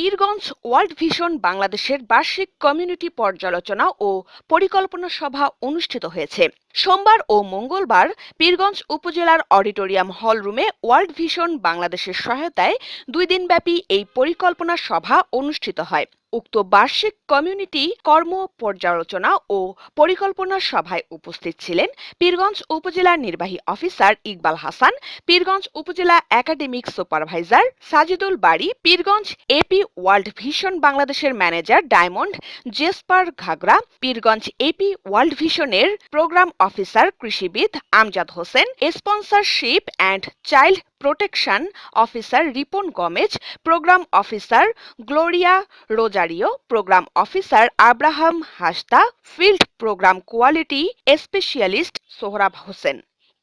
Pirganj world Vision বাংলাদেশের বার্ষিক community পর্যালোচনা ও পরিকল্পনা সভা অনুষ্ঠিত হয়েছে। সোমবার ও মঙ্গলবার পীরগঞ্জ উপজেলার অডিটোরিয়াম হল রুমে ওয়ার্ল্ড ভিশন বাংলাদেশের সহায়তায় দুই দিনব্যাপী এই পরিকল্পনা সভা অনুষ্ঠিত হয়। উক্ত বার্ষিক কমিউনিটি কর্ম পর্যালোচনা ও পরিকল্পনা সভায় উপস্থিত ছিলেন পীরগঞ্জ উপজেলা নির্বাহী অফিসার ইকবাল হাসান, পীরগঞ্জ উপজেলা একাডেমিক সুপারভাইজার সাজিদুল বাড়ি পীরগঞ্জ এপি ওয়ার্ল্ড ভিশন বাংলাদেশের manager Diamond Jasper Ghagra, Pirganj AP World ভিশনের programme officer, কৃষিবিদ Amjad Hossain, sponsorship and child protection officer Ripon Gomez, programme officer Gloria Rozario, programme officer Abraham Hasda, field programme quality specialist Sohrab Hossain.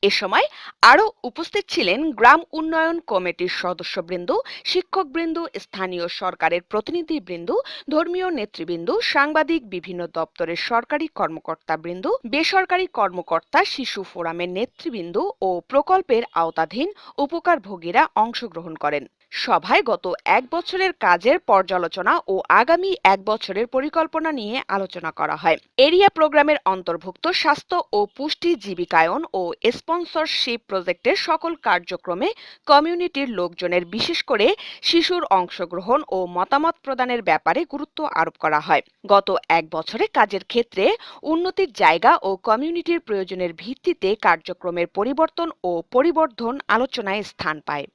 এ সময় আরও উপস্থিত ছিলেন গ্রাম উন্নয়ন কমিটির সদস্যবৃন্দ, শিক্ষকবৃন্দ, স্থানীয় সরকারের প্রতিনিধিবৃন্দ, ধর্মীয় নেতৃবৃন্দ, সাংবাদিক, বিভিন্ন দপ্তরের সরকারি কর্মকর্তাবৃন্দ, বেসরকারি কর্মকর্তা, শিশু ফোরামের নেতৃবৃন্দ ও প্রকল্পের আওতাধীন উপকারভোগীরা অংশগ্রহণ করেন। সভায় গত এক বছরের কাজের পর্যালোচনা ও আগামী এক বছরের পরিকল্পনা নিয়ে আলোচনা করা হয়। এরিয়া প্রোগ্রামের অন্তর্ভুক্ত স্বাস্থ্য ও পুষ্টি জীবিকায়ন ও স্পন্সরশিপ প্রজেক্টের সকল কার্যক্রমে কমিউনিটির লোকজনের বিশেষ করে শিশুর অংশগ্রহণ ও মতামত প্রদানের ব্যাপারে গুরুত্ব আরোপ করা হয়। গত এক বছরে কাজের ক্ষেত্রে উন্নতির জায়গা ও কমিউনিটির প্রয়োজনের ভিত্তিতে কার্যক্রমের পরিবর্তন ও পরিবর্ধন আলোচনায় স্থান পায়।